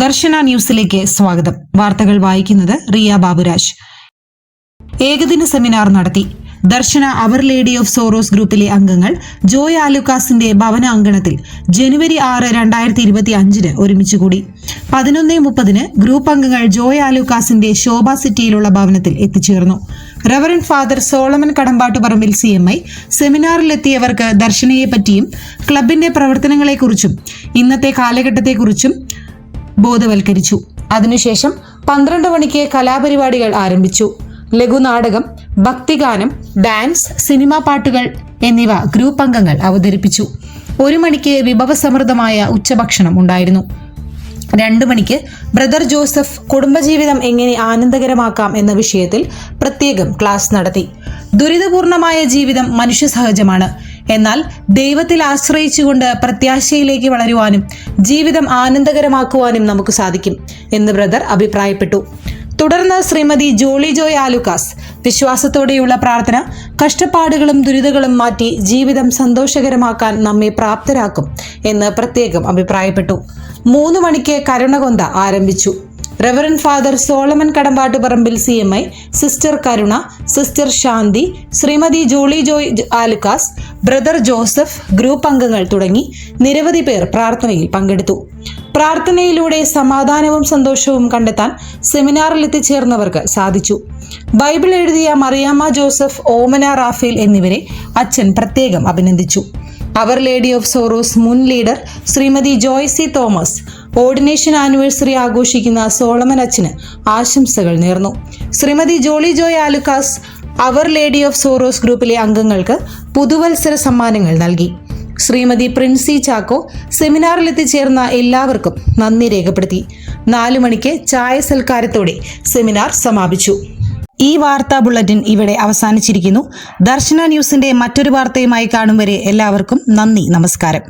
ദർശന ന്യൂസിലേക്ക് സ്വാഗതം. വാർത്തകൾ വായിക്കുന്നത് റിയ ബാബുരാജ്. ഏകദിന സെമിനാർ നടത്തി. Darshana Our Lady of Sorrows ഗ്രൂപ്പിലെ അംഗങ്ങൾ ജോയ് ആലുക്കാസിന്റെ ഭവന അങ്കണത്തിൽ ജനുവരി ആറ് രണ്ടായിരത്തി ഇരുപത്തി അഞ്ചിന് ഒരുമിച്ച് കൂടി പതിനൊന്ന് മുപ്പതിന് ഗ്രൂപ്പ് അംഗങ്ങൾ ജോയ് ആലുക്കാസിന്റെ ശോഭ സിറ്റിയിലുള്ള ഭവനത്തിൽ എത്തിച്ചേർന്നു. Reverend father Solomon Kadambattuparambil C M I സെമിനാറിലെത്തിയവർക്ക് ദർശനയെപ്പറ്റിയും ക്ലബിന്റെ പ്രവർത്തനങ്ങളെക്കുറിച്ചും ഇന്നത്തെ കാലഘട്ടത്തെക്കുറിച്ചും ബോധവൽക്കരിച്ചു. അതിനുശേഷം പന്ത്രണ്ട് മണിക്ക് കലാപരിപാടികൾ ആരംഭിച്ചു. ലഘുനാടകം ഭക്തിഗാനം ഡാൻസ് സിനിമാ പാട്ടുകൾ എന്നിവ ഗ്രൂപ്പ് അംഗങ്ങൾ അവതരിപ്പിച്ചു. ഒരു മണിക്ക് വിഭവസമൃദ്ധമായ ഉച്ചഭക്ഷണം ഉണ്ടായിരുന്നു. രണ്ടു മണിക്ക് ബ്രദർ ജോസഫ് കുടുംബജീവിതം എങ്ങനെ ആനന്ദകരമാക്കാം എന്ന വിഷയത്തിൽ പ്രത്യേകം ക്ലാസ് നടത്തി. ദുരിതപൂർണമായ ജീവിതം മനുഷ്യ സഹജമാണ് എന്നാൽ ദൈവത്തിൽ ആശ്രയിച്ചുകൊണ്ട് പ്രത്യാശയിലേക്ക് വളരുവാനും ജീവിതം ആനന്ദകരമാക്കുവാനും നമുക്ക് സാധിക്കും എന്ന് ബ്രദർ അഭിപ്രായപ്പെട്ടു. തുടർന്ന് ശ്രീമതി ജോളി ജോയ് ആലുക്കാസ് വിശ്വാസത്തോടെയുള്ള പ്രാർത്ഥന കഷ്ടപ്പാടുകളും ദുരിതങ്ങളും മാറ്റി ജീവിതം സന്തോഷകരമാക്കാൻ നമ്മെ പ്രാപ്തരാക്കും എന്ന് പ്രത്യേകം അഭിപ്രായപ്പെട്ടു. മൂന്ന് മണിക്ക് കരുണകൊന്ത ആരംഭിച്ചു. Reverend father Solomon Kadambattu Parambil C M I sister Karuna sister Shanti Shrimati Jolly Joy Alukkas brother Joseph group അംഗങ്ങൾ തുടങ്ങി നിരവധി പേർ പ്രാർത്ഥനയിൽ പങ്കെടുത്തു. പ്രാർത്ഥനയിലൂടെ സമാധാനവും സന്തോഷവും കണ്ടെത്താൻ സെമിനാറിൽ എത്തിച്ചേർന്നവർക്ക് സാധിച്ചു. ബൈബിൾ എഴുതിയ മറിയാമ്മ ജോസഫ് ഓമന റാഫേൽ എന്നിവരെ അച്ഛൻ പ്രത്യേകം അഭിനന്ദിച്ചു. അവർ ലേഡി ഓഫ് സോറോസ് മുൻ leader Shrimati Joycy Thomas ordination anniversary ആഘോഷിക്കുന്ന സോളമൻ അച്ഛന് ആശംസകൾ നേർന്നു. ശ്രീമതി ജോളി ജോയ് ആലുക്കാസ് അവർ ലേഡി ഓഫ് സോറോസ് ഗ്രൂപ്പിലെ അംഗങ്ങൾക്ക് പുതുവത്സര സമ്മാനങ്ങൾ നൽകി. ശ്രീമതി പ്രിൻസി ചാക്കോ സെമിനാറിൽ എത്തിച്ചേർന്ന എല്ലാവർക്കും നന്ദി രേഖപ്പെടുത്തി. നാലു മണിക്ക് ചായ സൽക്കാരത്തോടെ സെമിനാർ സമാപിച്ചു. ഈ വാർത്താ ബുള്ളറ്റിൻ ഇവിടെ അവസാനിച്ചിരിക്കുന്നു. ദർശന ന്യൂസിന്റെ മറ്റൊരു വാർത്തയുമായി കാണും വരെ എല്ലാവർക്കും നന്ദി നമസ്കാരം.